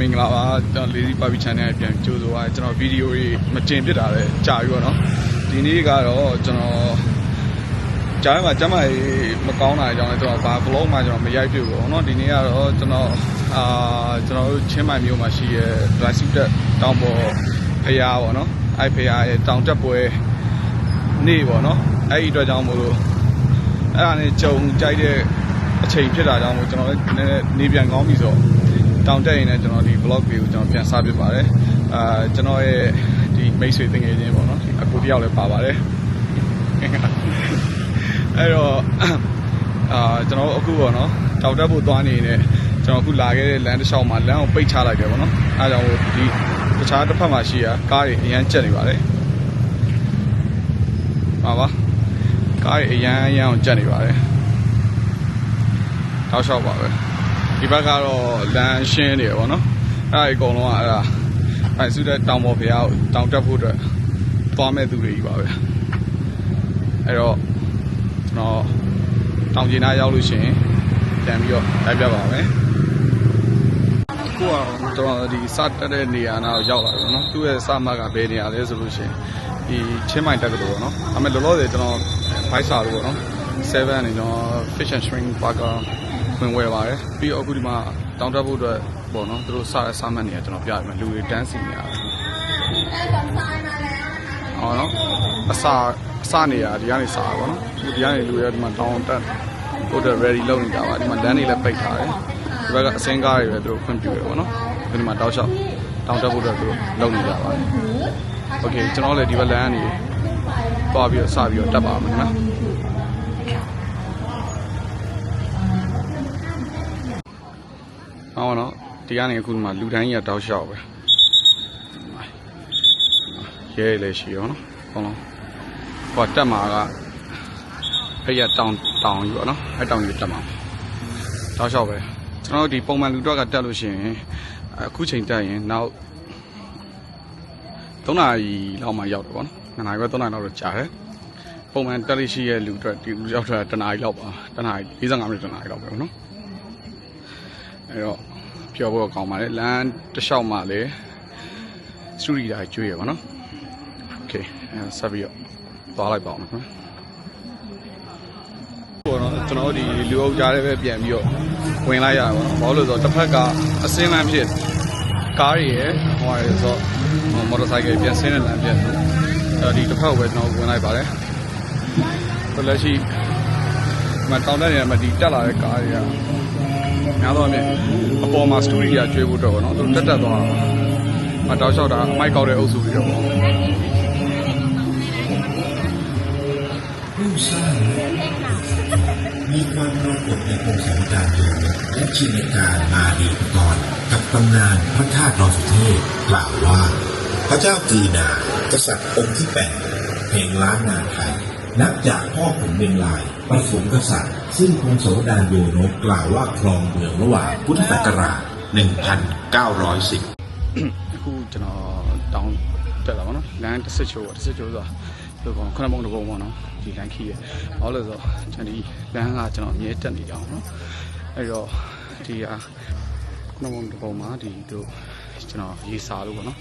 မင်္ဂလာပါကျွန်တော် Lazy Barbie Channel ပြန်ကြိုးဆိုပါကျွန်တော်ဗီဒီယိုတွေမတင်ပြတာလည်းကြာပြီပေါ့နော်ဒီနေ့ကတော့ကျွန်တော်ကြားထဲမှာကျမ်းမာရေးမကောင်းတာအကြောင်းလည်းကျွန်တော်ဘာ vlog မှာကျွန်တော်မရိုက်ပြဘူးပေါ့နော်ဒီနေ့ကတော့ကျွန်တော်အာကျွန်တော်တို့ချင်းမိုင်မြို့မှာရှိရဲ့ Black Suit တောင်ပေါ်ဖရားပေါ့နော်အဲ့ဖရားရဲ့တောင်တက်ပွဲနေ့ပေါ့နော်အဲ့ဒီအတွက်ကြောင့်မို့လို့အဲ့ဒါနဲ့ကြုံကြိုက်တဲ့အချိန်ဖြစ်တာကြောင့်မို့ကျွန်တော်လည်းနည်းနည်းနေပြန်ကောင်းပြီဆိုတော့ တောင်တက်ရင်လည်းကျွန်တော်ဒီ vlog လေးကိုကျွန်တော်ပြန်စပြပါတယ်အာကျွန်တော်ရဲ့ဒီမိတ်ဆွေတငယ်ချင်းပေါ့နော်ဒီအကူတယောက်လည်းပါပါတယ်အဲ့တော့အာကျွန်တော်အခုပေါ့နော်တောင်တက်ဖို့သွားနေနေကျွန်တော်အခုလာခဲ့တဲ့လမ်းတစ်လျှောက်မှာလမ်းကိုပိတ်ချလိုက်တယ်ပေါ့နော်အဲဒါကြောင့်ဒီတခြားတစ်ဖက်မှာရှိရာကားတွေအရန်ကျက်နေပါတယ်ပါပါကားတွေအရန်အရန်အောင်ကျက်နေပါတယ်တောက်လျှောက်ပါပဲ ဒီဘက်ကတော့လမ်းရှင်းနေရပေါ့နော်အဲ့ဒါအကုန်လုံးကအဲ့ဒါအဲစုတဲ့တောင်ပေါ်ဖျားကိုတောင်တက်ဖို့အတွက်သွားမဲ့သူတွေကြီးပါပဲအဲ့တော့ကျွန်တော်တောင်ကျင်သားရောက်လို့ရှိရင်ပြန်ပြီးတော့လိုက်ပြပါမယ်အခုကတော့ကျွန်တော်ဒီစတက်တဲ့နေရာနာကိုရောက်လာတယ်ပေါ့နော်သူ့ရဲ့စမကဘယ်နေရာလဲဆိုလို့ရှိရင်ဒီချင်းမိုင်တက်ကတော်ပေါ့နော်အမေလောလောဆယ်ကျွန်တော်ဘိုက်စာလို့ပေါ့နော်7အနေကျွန်တော် fish and shrimp burger ဝင်ဝယ်ပါတယ်ပြီးတော့အခုဒီမှာတောင်းတဖို့အတွက်ပေါ့နော်သူတို့စတဲ့စားမှတ်နေရကျွန်တော်ပြရမယ်လူတွေတန်းစီနေရတယ်ဟောနော်အစာအစာနေရဒီကနေစားပါနော်ဒီကနေလူတွေဒီမှာတောင်းတက်ဟိုတက် ready လုပ်နေတာပါဒီမှာလမ်းတွေလည်းပိတ်ထားတယ်ဒီဘက်ကအစင်းကားတွေပဲသူတို့ခွင့်ပြုရပေါ့နော်ဒီမှာတောက်လျှောက်တောင်းတက်ဖို့အတွက်သူတို့လုပ်နေကြပါတယ် Okay ကျွန်တော်လည်းဒီဘက်လမ်းကနေသွားပြီးတော့စပြီးတော့တက်ပါမယ်နော် ဒီကနေအခုဒီမှာလူတိုင်းကြီးကတောက်လျှောက်ပဲရဲလည်းရှိရောနော်ဟုတ်လားဟောတက်မှာကအဲ့ရတောင်တောင်ကြီးပေါ့နော်အဲ့တောင်ကြီးတက်မှာတောက်လျှောက်ပဲကျွန်တော်တို့ဒီပုံမှန်လူတော့ကတက်လို့ရှိရင်အခုချိန်တက်ရင်နောက်3နာရီလောက်မှရောက်တယ်ပေါ့နော်2နာရီပဲ3နာရီလောက်တော့ကြာတယ်ပုံမှန်တက်လို့ရှိရဲ့လူအတွက်ဒီလူရောက်တာတနာရီလောက်ပါတနာရီ45မိနစ်တနာရီလောက်ပဲပေါ့နော်အဲ့တော့ ပြောဖို့ကောင်းပါလေလမ်းတစ်လျှောက်မှလည်းစတူဒီတာကျွေးရပါတော့โอเคအဲဆက်ပြီးတော့သွားလိုက်ပါအောင်နော်ပေါ့နော်ကျွန်တော်တို့ဒီလူအုပ်ကြားထဲပဲပြန်ပြီးတော့ဝင်လိုက်ရတာပေါ့နော်ဘာလို့လဲဆိုတော့တစ်ဖက်ကအစင်းလမ်းဖြစ်ကားတွေရယ်ဟိုရယ်ဆိုတော့ မော်တော်ဆိုင်ကယ်ပြန်ဆင်းတဲ့လမ်းပြန်အဲဒီတစ်ဖက်ကိုပဲကျွန်တော်ဝင်လိုက်ပါတယ်ဆိုလက်ရှိမတောင်းတဲ့နေရာမှာဒီတက်လာတဲ့ကားတွေက များသောအားဖြင့်အပေါ်မှာစတူဒီယာကျွေးဖို့တော့ဗောနော်သူတက်တက်သွားတာမတောက်လျှောက်တာအမိုက်ကောက်တဲ့အုပ်စုတွေတော့ဗော ผู้สร้างมีความปรากฏในพงศาวดารโยนและชินการมาดีกรกับตำนานพระธาตุดอยสุเทพกล่าวว่า พระเจ้ากือนากษัตริย์องค์ที่แปดแห่งล้านนาไทย นับจากพ่อขุนเวียงลายไ ปสูงกษัตริย์ ซึ่งพงศาวดารโยนกกล่าวว่าครองเมืองระหว่างพุทธศักราช 1910 အခုကျွန်တော်တောင်းတက်လာပါတော့လမ်းတစ်စစ်ချိုးတစ်စစ်ချိုးဆိုတာဒီကောင်ခုနမုံတစ်ပုံပေါ့နော်ဒီလမ်းခီးရဘာလို့လဲဆိုတော့ကျွန်တော်ဒီလမ်းကကျွန်တော်အမြဲတက်နေကြအောင်နော်အဲ့တော့ဒီဟာခုနမုံတစ်ပုံမှာဒီတို့ကျွန်တော်ရေးစာလို့ပေါ့နော်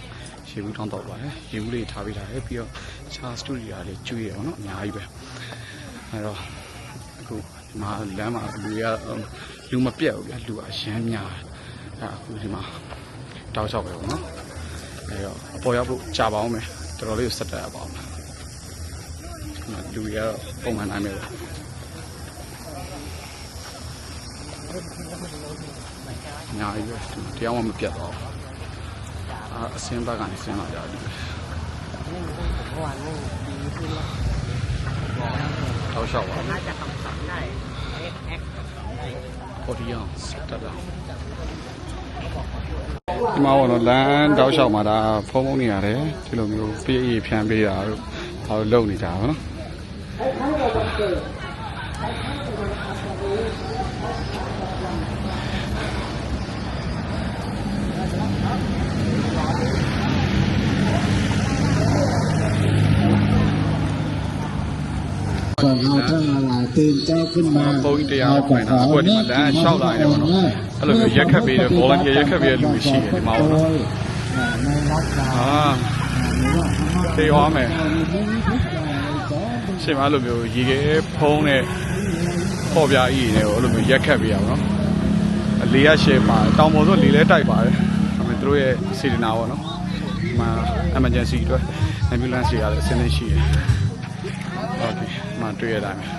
ရေဘူးတောင်းတော့ပါတယ်ရေဘူးလေးထားပေးထားတယ်ပြီးတော့ချာစတူဒီယာလေးကျွေးရအောင်နော်အများကြီးပဲအဲ့တော့ အခုဒီမှာလမ်းမှာလူရလူမပြတ်ဘူးဗျလူအရမ်းများအဲ့အခုဒီမှာတောက်လျှောက်ပဲပေါ့နော်အဲတော့အပေါ်ရောက်ဖို့ကြာပါအောင်မယ်တော်တော်လေးကိုဆက်တက်ရပါအောင်မယ်လူတွေကတော့ပုံမှန်နိုင်မယ်ပေါ့ညာရီပဲတရားမှမပြတ်တော့ဘူးအာအစင်းဘက်ကနေဆင်းလာကြတယ် တောက်လျှောက်ပါဘူးပေါ်ဒီအောင်တက်တာဒီမှာတော့လမ်းတောက်လျှောက်မှာဒါဖုံးဖုံးနေရတယ်ဒီလိုမျိုးပြည့်ရည်ဖြန်းပေးတာတို့ဒါတို့လုံနေကြပါနော် ก็เอาทั้งอะไร ตื่นเจ้าขึ้นมา ဘုန်းကြီးတရားဟောခိုင်းတာအခုကဒီမှာလမ်းလျှောက်လာနေတယ်ပေါ့နော်အဲ့လိုမျိုးရက်ခတ်ပေးတဲ့ volunteer ရက်ခတ်ပေးတဲ့လူတွေရှိတယ်ဒီမှာပေါ့နော် ในรับดา အာ หรือว่า တေးရောမယ်ရှင်းမအဲ့လိုမျိုးရေခဲဖုံးတဲ့ပေါ်ပြားကြီးတွေကိုအဲ့လိုမျိုးရက်ခတ်ပေးရပါတော့အလေးရရှယ်ပါတောင်ပေါ်ဆိုလေလဲတိုက်ပါတယ်ဒါပေမဲ့သူတို့ရဲ့စေတနာပေါ့နော်ဒီမှာ emergency အတွက် ambulance တွေရတယ်အစင်းလေးရှိတယ်ဟုတ်ပြီ မှတွေ့ရတာမယ်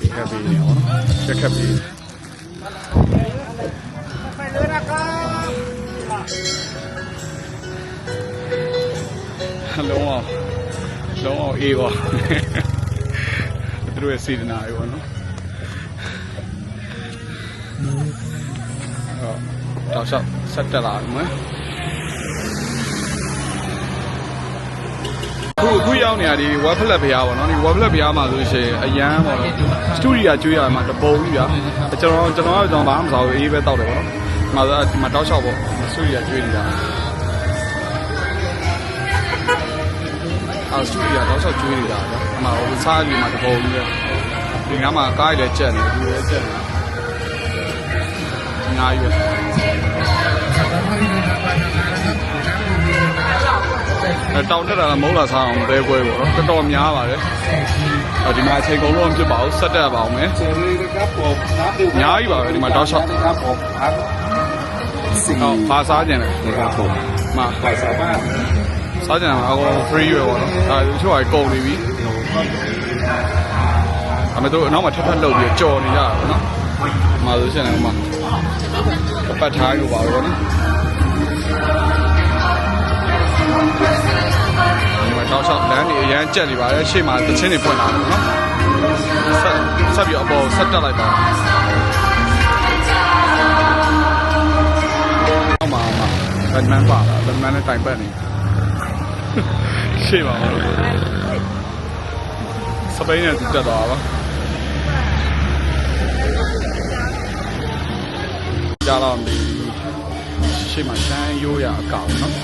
ဒီခက်ပေးနေပေါ့နော်ရက်ခတ်ပေးလုံးအောင်လုံးအောင်အေးပါသူတို့ရဲ့စေတနာတွေပေါ့နော်ဟုတ်တော့ဆက်ဆက်တက်လာမယ်ခုခု ရောက်နေရဒီ web flat ဘုရားပေါ့နော်ဒီ web flat ဘုရားမှာဆိုရှင်အရန်ပေါ့နော်စတူဒီယာကျွေးရမှာတပုံကြီးဗျာကျွန်တော်ကျွန်တော်ကတော့ဘာမှမစားဘူးအေးပဲတောက်တယ်ပေါ့နော်ဒီမှာဒီမှာတောက်လျှောက်ပေါ့စတူဒီယာကျွေးနေတာအော်စတူဒီယာတော့ဆောက်ကျွေးနေတာဗျအမှဟိုစားပြီးမှတပုံကြီးပဲဒီကမှာကားရည်လည်းကြက်နေဘူးလည်းကြက်နေငါရွယ်အဲ တောင်တက်တာကမုံလာဆောင်ဘဲကွဲပေါ့နော်တော်တော်များပါတယ်ဒီမှာအချိန်ကုန်လို့မဖြစ်ပါဘူးဆက်တက်ပါအောင်မယ်အများကြီးပါပဲဒီမှာတောက်လျှောက်ဟုတ်ပါစားကြတယ်မှာပါစားပါစားကြတယ်အကော free ပဲပေါ့နော်အဲချို့ကကုန်နေပြီအမေတို့အနောက်မှာထပ်ထပ်လှုပ်ပြီးကြော်နေကြတာပေါ့နော်။မှာဆိုရှင်လည်းဟိုမှာပတ်ထားလို့ပါပဲပေါ့နော်။ တောက်လျှောက်လမ်းတွေအရန်ကြက်နေပါတယ်ရှေ့မှာသချင်းတွေဖွင့်လာတယ်ပေါ့နော်။ဆက်ဆက်ပြီးအပေါ်ဆက်တက်လိုက်ပါ။ဟောမှာမှာဘတ်မန်ပါလားဘတ်မန်နဲ့တိုင်ပတ်နေရှေ့ပါပါစပိန်နဲ့သူတက်သွားပါကြားတော့ဒီရှေ့မှာရှမ်းရိုးရအကောင်နော်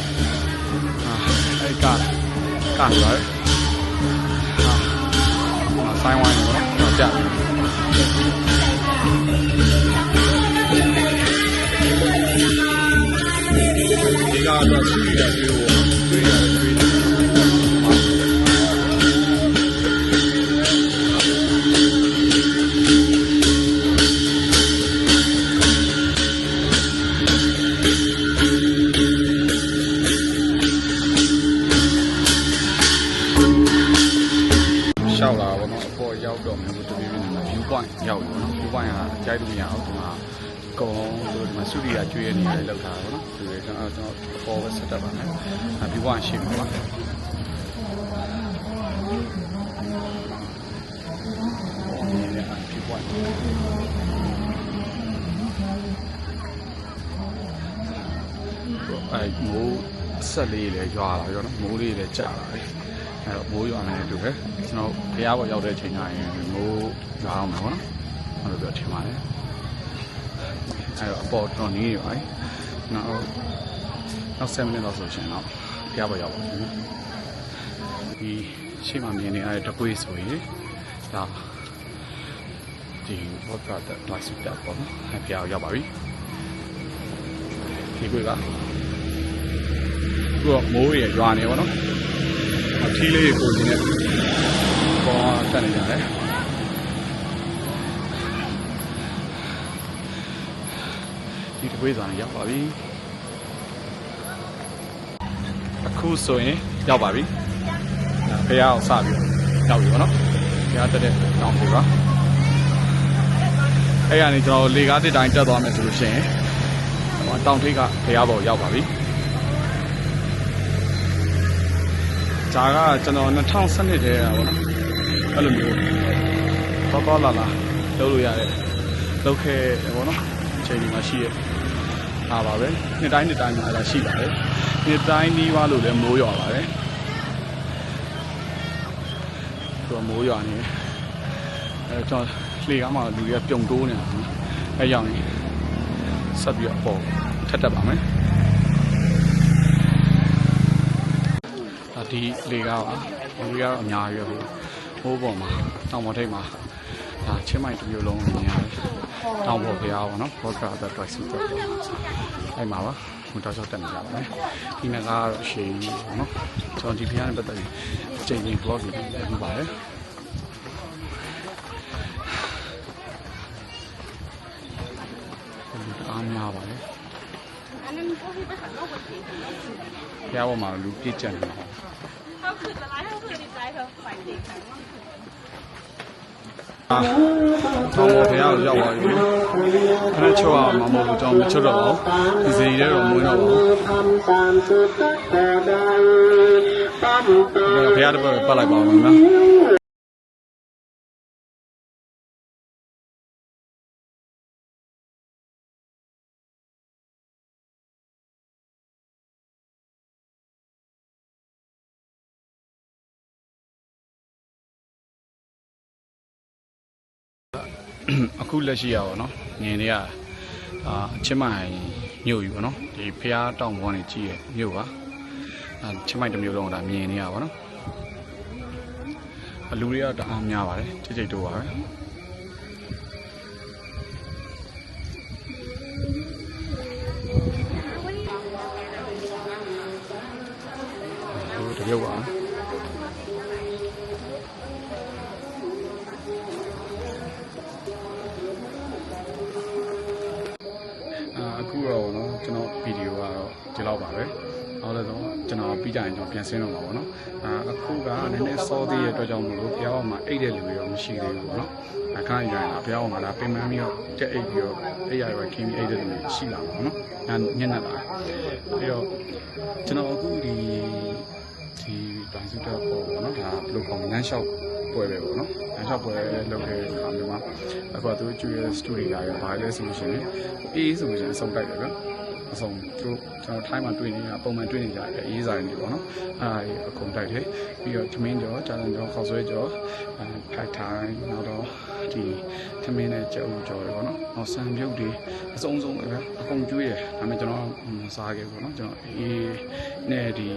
အာအဲ့က ကနေပါလေအာဆိုင်ဝိုင်းနော်တော့ကြဒီ ရောက်တော့မယ်ဘုတပည့်ပြနေမှာ view point ရောက်ပြီနော် view point ကကြိုက်လို့မရအောင်ဒီမှာအကုန်လုံးတို့ဒီမှာစုရီယာကျွေးရနေရတယ်လောက်ထားတာပေါ့နော်ဒီကကျွန်တော်ကျွန်တော်အပေါ်ပဲ set up ပါမယ်အဲ view point ရှိပြီပါဒီနေ့က view point အဲမိုးဆက်လေးလည်းရွာလာရောနော်မိုးလေးလည်းကြာလာတယ် အဲတော့မိုးရွာနေတယ်တူပဲကျွန်တော်ဖះဘောရောက်တဲ့အချိန်ကျရင်မိုးရွာအောင်မှာပေါ့နော်အဲ့လိုပြောထင်ပါတယ်အဲတော့အပေါ်တော့နေနေပါပြီနောက်နောက်7မိနစ်လောက်ဆိုရှင်တော့ဖះဘောရောက်ပါပြီနော်ဒီရှေ့မှာမြင်နေရတဲ့တကွေးဆိုရင်ဒါဒီဘောကတဲ့ classic တက်ပေါ့နော်အဲဖះရောက်ပါပြီဒီကွေးကသူကမိုးရရွာနေပါတော့အ ထီးလေးကိုနေနဲ့ပေါ်တက်နေကြတယ်ဒီတပွေးဆောင်ရောက်ပါပြီအခုဆိုရင်ရောက်ပါပြီဖះအောင်စပြီးရောက်ပြီပေါ့နော်ဖះတက်တဲ့တောင်ပြီပါအဲ့ရနေကျွန်တော်လေကားတစ်တိုင်းတက်သွားမယ်ဆိုလို့ရှိရင်ဟိုတောင်ထိပ်ကဖះပေါ်ရောက်ပါပြီ ဒါကကျွန်တော်2012ထဲကပေါ့နော်အဲ့လိုမျိုးတော့တော့လာလာလုပ်လို့ရတယ်လုပ်ခဲ့ပေါ့နော်အချိန်ဒီမှာရှိရဲ့အားပါပဲနှစ်တိုင်းနှစ်တိုင်းမှာအဲ့ဒါရှိပါတယ်နှစ်တိုင်းနီးပါးလို့လည်းမိုးရွာပါတယ်သူကမိုးရွာနေတယ်အဲကျွန်တော်လှေကားမှာလူတွေကပြုံတိုးနေတာနော်အဲရောက်နေဆက်ပြီးတော့ပေါ်ထက်တက်ပါမယ် ဒီလေကားပါဒီလေကားတော့အများကြီးပဲဟိုးပေါ်မှာတောင်ပေါ်ထိပ်မှာဒါချင်းမိုင်တစ်မျိုးလုံးမြင်ရတယ်တောင်ပေါ်ဘုရားပေါ့နော်ဘောဒရာဘက်တိုက်စုတော့အဲ့မှာပါမတော်ချောက်တက်နေကြပါမယ်ဒီနေ့ကတော့ရှေ့ကြီးပေါ့နော်ကျွန်တော်ဒီဘုရားနဲ့ပတ်သက်ပြီးအချိန်ကြီး blog လုပ်ပြီးပါတယ်အားများပါလေ။ဘုရားပေါ်မှာလူပြည့်ကျက်နေတာ။ င်ပေါ်ဖျားကိုရောက်သွားပြီခဏချောအောင်မမဟုတ်ဘူးကျွန်တော်မချွတ်တော့ပါဘူးဒီစီရဲတော့မွေးတော့ပါဘူး အခုလက်ရှိရပါတော့မြင်နေရအာချင်းမိုင်မြို့ယူပါနော်ဒီဖျားတောင်ပေါ်နေကြည့်ရမြို့ပါအာချင်းမိုင်တစ်မြို့လုံးကိုဒါမြင်နေရပါတော့အလူတွေကတအားများပါတယ်ချိတ်ချိတ်တို့ပါပဲ ပြီးကြရင်ကျွန်တော်ပြန်ဆင်းတော့မှာပေါ့နော်အာအခုကနည်းနည်းစောသေးတဲ့အတွက်ကြောင့်မလို့ဘုရားပေါ်မှာအိတ်တဲ့လူတွေတော့မရှိသေးဘူးပေါ့နော်အခါရရင်လာဘုရားပေါ်မှာလာပင်ပန်းပြီးတော့တက်အိတ်ပြီးတော့အိတ်ရရွယ်ခင်းပြီးအိတ်တဲ့လူတွေရှိလာပါပေါ့နော်အဲညက်နေလာပြီးတော့ကျွန်တော်အခုဒီဒီတိုင်စုတက်ပေါ်ပေါ့နော်ဒါဘယ်လိုခေါ်မလဲလမ်းလျှောက်ပွဲပဲပေါ့နော်လမ်းလျှောက်ပွဲလုပ်တဲ့အခါမျိုးမှာအခုကသူကျွေးစတူဒီယာရဘာလဲဆိုလို့ရှိရင်အေးဆိုလို့ရှိရင်အဆုံးတိုက်တယ်ဗျ အဆုံးသူကျွန်တော်ထိုင်းမှာတွေ့နေတာပုံမှန်တွေ့နေကြတယ်အေးစားနေပေါ့နော်အဲ့ဒါကြီးအကုန်တိုက်တယ်ပြီးတော့သမင်းကြောဂျာလန်ကြောခေါက်ဆွဲကြောအဲဖိုက်ထိုင်းနောက်တော့ဒီသမင်းနဲ့ကြောက်ကြောတွေပေါ့နော်နောက်ဆန်ပြုတ်တွေအစုံစုံပဲဗျအကုန်ကျွေးတယ်ဒါပေမဲ့ကျွန်တော်မစားခဲ့ဘူးပေါ့နော်ကျွန်တော်အေးနဲ့ဒီ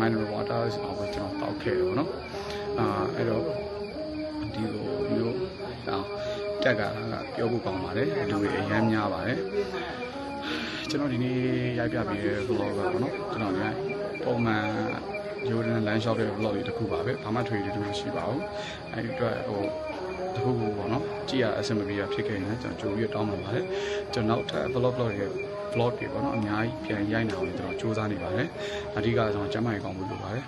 mineral water အောင်ပဲကျွန်တော်တောက်ခဲ့တယ်ပေါ့နော်အာအဲ့တော့ဒီလိုမျိုးအောင်တက်ကပြောဖို့ကောင်းပါတယ်လူတွေအများများပါတယ် ကျွန်တော်ဒီနေ့ရိုက်ပြပေးတဲ့ vlog ကပေါ့နော်ကျွန်တော်လည်းပုံမှန်ရိုးရင်းလမ်းလျှောက်တဲ့ vlog တွေတစ်ခုပါပဲဘာမှထွေတူမရှိပါဘူးအဲဒီအတွက်ဟိုတစ်ခုခုပေါ့နော်ကြည့်ရအဆင်မပြေတာဖြစ်ခဲ့ရင်လည်းကျွန်တော်ကြိုပြီးတောင်းပန်ပါတယ်ကျွန်တော်နောက်ထပ် vlog vlog တွေ vlog တွေပေါ့နော်အများကြီးပြန်ရိုက်နေအောင်ကျွန်တော်စူးစမ်းနေပါတယ်အဓိကကျွန်တော်ကျမ်းမာရေးကောင်းဖို့လိုပါတယ်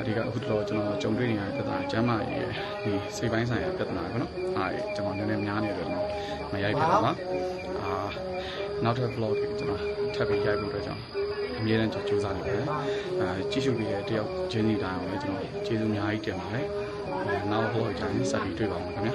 အဓိကအခုတော့ကျွန်တော်ကြုံတွေ့နေရတဲ့ပြဿနာကျမ်းမာရေးရဲ့ဒီစိတ်ပိုင်းဆိုင်ရာပြဿနာပေါ့နော်အဲဒီကျွန်တော်နည်းနည်းများနေတယ်ကျွန်တော်မရိုက်ပြတာပါအာ နောက်ထပ် vlog တွေကျွန်တော်ထပ်ပြီးရိုက်ဖို့အတွက်ကြောင့်အမြဲတမ်းကျွန်တော်စူးစမ်းနေပါတယ်အဲကြည့်ရှုပြီးရတဲ့တယောက်ချင်းစီတိုင်းအောင်လည်းကျွန်တော်ကျေးဇူးအများကြီးတင်ပါတယ်နောက် vlog ကြရင်စပြီးတွေ့ပါမယ်ခင်ဗျာ